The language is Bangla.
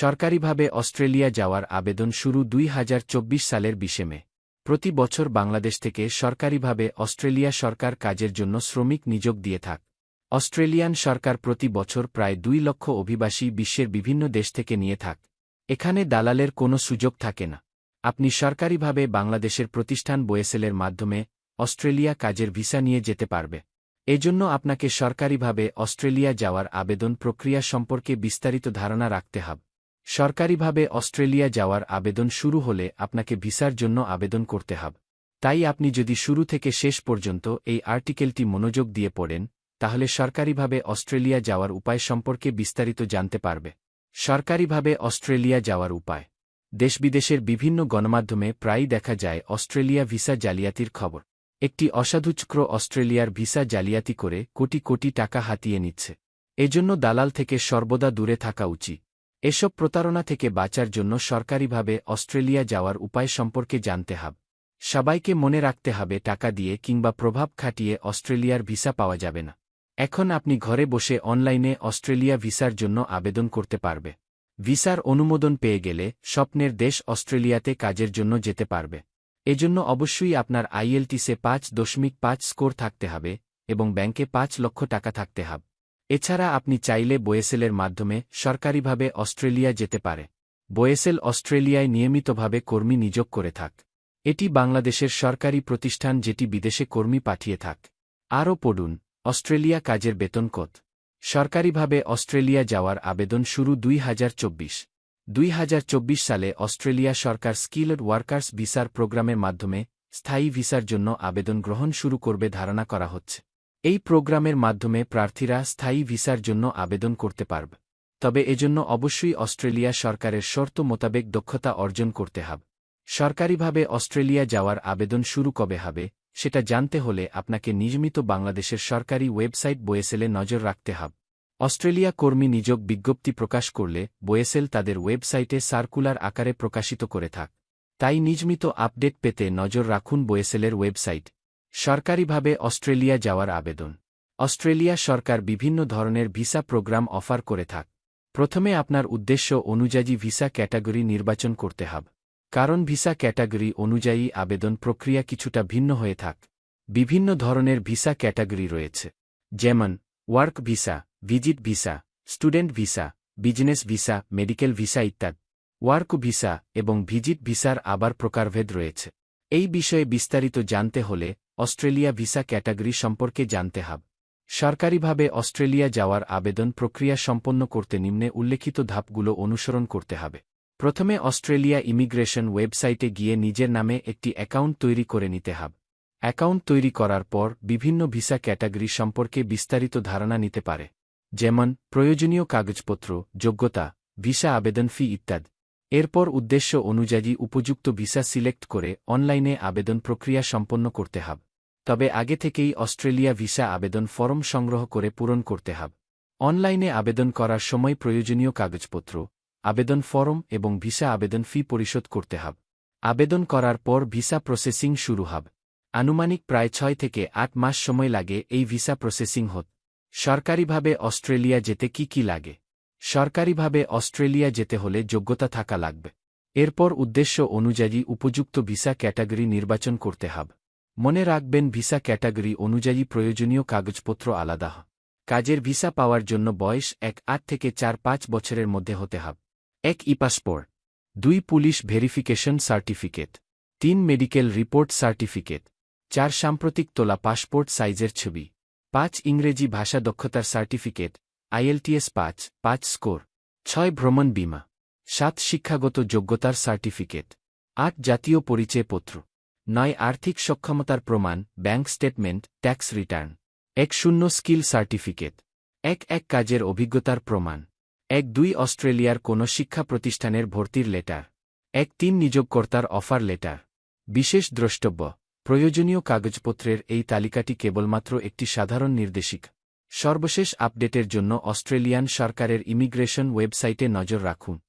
সরকারিভাবে অস্ট্রেলিয়া যাওয়ার আবেদন শুরু দুই হাজার চব্বিশ সালের বিশে মে। প্রতি বছর বাংলাদেশ থেকে সরকারিভাবে অস্ট্রেলিয়া সরকার কাজের জন্য শ্রমিক নিযোগ দিয়ে থাক। অস্ট্রেলিয়ান সরকার প্রতি বছর প্রায় দুই লক্ষ অভিবাসী বিশ্বের বিভিন্ন দেশ থেকে নিয়ে থাক। এখানে দালালের কোনো সুযোগ থাকে না। আপনি সরকারিভাবে বাংলাদেশের প্রতিষ্ঠান বোয়েসেলের মাধ্যমে অস্ট্রেলিয়া কাজের ভিসা নিয়ে যেতে পারবে। এজন্য আপনাকে সরকারিভাবে অস্ট্রেলিয়া যাওয়ার আবেদন প্রক্রিয়া সম্পর্কে বিস্তারিত ধারণা রাখতে হবে। সরকারিভাবে অস্ট্রেলিয়া যাওয়ার আবেদন শুরু হলে আপনাকে ভিসার জন্য আবেদন করতে হবে। তাই আপনি যদি শুরু থেকে শেষ পর্যন্ত এই আর্টিকেলটি মনোযোগ দিয়ে পড়েন, তাহলে সরকারিভাবে অস্ট্রেলিয়া যাওয়ার উপায় সম্পর্কে বিস্তারিত জানতে পারবে। সরকারিভাবে অস্ট্রেলিয়া যাওয়ার উপায়। দেশবিদেশের বিভিন্ন গণমাধ্যমে প্রায়ই দেখা যায় অস্ট্রেলিয়া ভিসা জালিয়াতির খবর। একটি অসাধুচক্র অস্ট্রেলিয়ার ভিসা জালিয়াতি করে কোটি কোটি টাকা হাতিয়ে নিচ্ছে। এজন্য দালাল থেকে সর্বদা দূরে থাকা উচিত। এসব প্রতারণা থেকে বাঁচার জন্য সরকারিভাবে অস্ট্রেলিয়া যাওয়ার উপায় সম্পর্কে জানতে হবে। সবাইকে মনে রাখতে হবে, টাকা দিয়ে কিংবা প্রভাব খাটিয়ে অস্ট্রেলিয়ার ভিসা পাওয়া যাবে না। এখন আপনি ঘরে বসে অনলাইনে অস্ট্রেলিয়া ভিসার জন্য আবেদন করতে পারবে। ভিসার অনুমোদন পেয়ে গেলে স্বপ্নের দেশ অস্ট্রেলিয়াতে কাজের জন্য যেতে পারবে। এজন্য অবশ্যই আপনার আইএলটিসে পাঁচ দশমিক পাঁচ স্কোর থাকতে হবে এবং ব্যাংকে পাঁচ লক্ষ টাকা থাকতে হবে। এছাড়া আপনি চাইলে বোয়েসেলের মাধ্যমে সরকারিভাবে অস্ট্রেলিয়া যেতে পারে। বোয়েসেল অস্ট্রেলিয়ায় নিয়মিতভাবে কর্মী নিযোগ করে থাক। এটি বাংলাদেশের সরকারি প্রতিষ্ঠান যেটি বিদেশে কর্মী পাঠিয়ে থাক। আরও পড়ুন, অস্ট্রেলিয়া কাজের বেতন কত? সরকারিভাবে অস্ট্রেলিয়া যাওয়ার আবেদন শুরু দুই হাজার চব্বিশ। দুই হাজার চব্বিশ সালে অস্ট্রেলিয়া সরকার স্কিলড ওয়ার্কার্স ভিসার প্রোগ্রামের মাধ্যমে স্থায়ী ভিসার জন্য আবেদন গ্রহণ শুরু করবে ধারণা করা হচ্ছে। এই প্রোগ্রামের মাধ্যমে প্রার্থীরা স্থায়ী ভিসার জন্য আবেদন করতে পারবে। তবে এজন্য অবশ্যই অস্ট্রেলিয়া সরকারের শর্ত মোতাবেক দক্ষতা অর্জন করতে হবে। সরকারিভাবে অস্ট্রেলিয়া যাওয়ার আবেদন শুরু কবে হবে, সেটা জানতে হলে আপনাকে নিয়মিত বাংলাদেশের সরকারি ওয়েবসাইট বোয়েসেলে নজর রাখতে হবে। অস্ট্রেলিয়া কর্মী নিযোগ বিজ্ঞপ্তি প্রকাশ করলে বোয়েসেল তাদের ওয়েবসাইটে সার্কুলার আকারে প্রকাশিত করে থাক। তাই নিয়মিত আপডেট পেতে নজর রাখুন বোয়েসেলের ওয়েবসাইট। সরকারিভাবে অস্ট্রেলিয়া যাওয়ার আবেদন। অস্ট্রেলিয়া সরকার বিভিন্ন ধরনের ভিসা প্রোগ্রাম অফার করে থাক। প্রথমে আপনার উদ্দেশ্য অনুযায়ী ভিসা ক্যাটাগরি নির্বাচন করতে হবে। কারণ ভিসা ক্যাটাগরি অনুযায়ী আবেদন প্রক্রিয়া কিছুটা ভিন্ন হয়ে থাক। বিভিন্ন ধরনের ভিসা ক্যাটাগরি রয়েছে। যেমন, work visa, visit visa, student visa, business visa, medical visa ইত্যাদি। ওয়ার্ক ভিসা এবং ভিজিট ভিসার আবার প্রকারভেদ রয়েছে। এই বিষয়ে বিস্তারিত জানতে হলে অস্ট্রেলিয়া ভিসা ক্যাটাগরি সম্পর্কে জানতে হবে। সরকারিভাবে অস্ট্রেলিয়া যাওয়ার আবেদন প্রক্রিয়া সম্পন্ন করতে নিম্নে উল্লেখিত ধাপগুলো অনুসরণ করতে হবে। প্রথমে অস্ট্রেলিয়া ইমিগ্রেশন ওয়েবসাইটে গিয়ে নিজের নামে একটি অ্যাকাউন্ট তৈরি করে নিতে হবে। অ্যাকাউন্ট তৈরি করার পর বিভিন্ন ভিসা ক্যাটাগরি সম্পর্কে বিস্তারিত ধারণা নিতে পারে। যেমন, প্রয়োজনীয় কাগজপত্র, যোগ্যতা, ভিসা আবেদন ফি ইত্যাদি। এরপর উদ্দেশ্য অনুযায়ী উপযুক্ত ভিসা সিলেক্ট করে অনলাইনে আবেদন প্রক্রিয়া সম্পন্ন করতে হবে। তবে আগে থেকেই অস্ট্রেলিয়া ভিসা আবেদন ফরম সংগ্রহ করে পূরণ করতে হবে। অনলাইনে আবেদন করার সময় প্রয়োজনীয় কাগজপত্র, আবেদন ফরম এবং ভিসা আবেদন ফি পরিশোধ করতে হবে। আবেদন করার পর ভিসা প্রসেসিং শুরু হবে। আনুমানিক প্রায় ছয় থেকে আট মাস সময় লাগে এই ভিসা প্রসেসিং হত। সরকারিভাবে অস্ট্রেলিয়া যেতে কি কি লাগে? সরকারিভাবে অস্ট্রেলিয়া যেতে হলে যোগ্যতা থাকা লাগবে। এরপর উদ্দেশ্য অনুযায়ী উপযুক্ত ভিসা ক্যাটাগরি নির্বাচন করতে হবে। মনে রাখবেন, ভিসা ক্যাটাগরি অনুযায়ী প্রয়োজনীয় কাগজপত্র আলাদা। কাজের ভিসা পাওয়ার জন্য বয়স এক আট থেকে চার পাঁচ বছরের মধ্যে হতে হবে। এক ই পাসপোর্ট। দুই পুলিশ ভেরিফিকেশন সার্টিফিকেট। তিন মেডিকেল রিপোর্ট সার্টিফিকেট। চার সাম্প্রতিক তোলা পাসপোর্ট সাইজের ছবি। পাঁচ ইংরেজি ভাষা দক্ষতার সার্টিফিকেট। আইএলটিএস পাঁচ পাঁচ স্কোর। ছয় ভ্রমণ বিমা। সাত শিক্ষাগত যোগ্যতার সার্টিফিকেট। আট জাতীয় পরিচয়পত্র। নয় আর্থিক সক্ষমতার প্রমাণ, ব্যাংক স্টেটমেন্ট, ট্যাক্স রিটার্ন। এক শূন্য স্কিল সার্টিফিকেট। এক এক কাজের অভিজ্ঞতার প্রমাণ। এক দুই অস্ট্রেলিয়ার কোনো শিক্ষা প্রতিষ্ঠানের ভর্তির লেটার। এক তিন নিযোগকর্তার অফার লেটার। বিশেষ দ্রষ্টব্য, প্রয়োজনীয় কাগজপত্রের এই তালিকাটি কেবলমাত্র একটি সাধারণ নির্দেশিক। সর্বশেষ আপডেটের জন্য অস্ট্রেলিয়ান সরকারের ইমিগ্রেশন ওয়েবসাইটে নজর রাখুন।